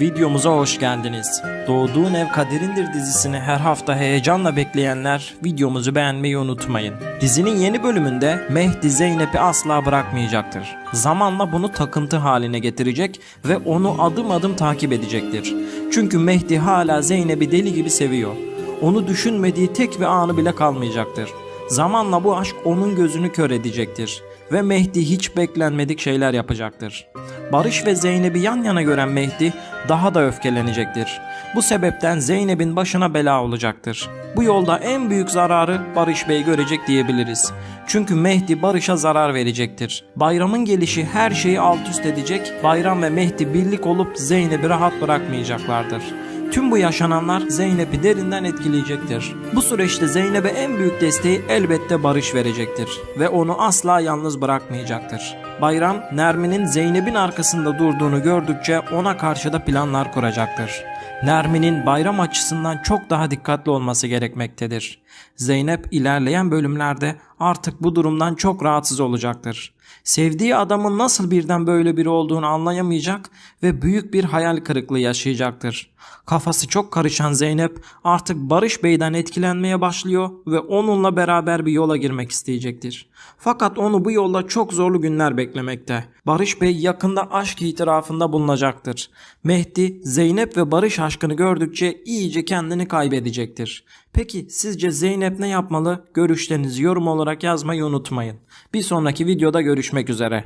Videomuza hoş geldiniz. Doğduğun Ev Kaderindir dizisini her hafta heyecanla bekleyenler videomuzu beğenmeyi unutmayın. Dizinin yeni bölümünde Mehdi Zeynep'i asla bırakmayacaktır. Zamanla bunu takıntı haline getirecek ve onu adım adım takip edecektir. Çünkü Mehdi hala Zeynep'i deli gibi seviyor. Onu düşünmediği tek bir anı bile kalmayacaktır. Zamanla bu aşk onun gözünü kör edecektir ve Mehdi hiç beklenmedik şeyler yapacaktır. Barış ve Zeynep'i yan yana gören Mehdi daha da öfkelenecektir. Bu sebepten Zeynep'in başına bela olacaktır. Bu yolda en büyük zararı Barış Bey görecek diyebiliriz. Çünkü Mehdi Barış'a zarar verecektir. Bayramın gelişi her şeyi alt üst edecek. Bayram ve Mehdi birlik olup Zeynep'i rahat bırakmayacaklardır. Tüm bu yaşananlar Zeynep'i derinden etkileyecektir. Bu süreçte Zeynep'e en büyük desteği elbette Barış verecektir ve onu asla yalnız bırakmayacaktır. Bayram, Nermin'in Zeynep'in arkasında durduğunu gördükçe ona karşı da planlar kuracaktır. Nermin'in bayram açısından çok daha dikkatli olması gerekmektedir. Zeynep ilerleyen bölümlerde artık bu durumdan çok rahatsız olacaktır. Sevdiği adamın nasıl birden böyle biri olduğunu anlayamayacak ve büyük bir hayal kırıklığı yaşayacaktır. Kafası çok karışan Zeynep artık Barış Bey'den etkilenmeye başlıyor ve onunla beraber bir yola girmek isteyecektir. Fakat onu bu yolda çok zorlu günler beklemekte. Barış Bey yakında aşk itirafında bulunacaktır. Mehdi, Zeynep ve Barış aşkını gördükçe iyice kendini kaybedecektir. Peki sizce Zeynep ne yapmalı? Görüşlerinizi yorum olarak yazmayı unutmayın. Bir sonraki videoda görüşmek üzere.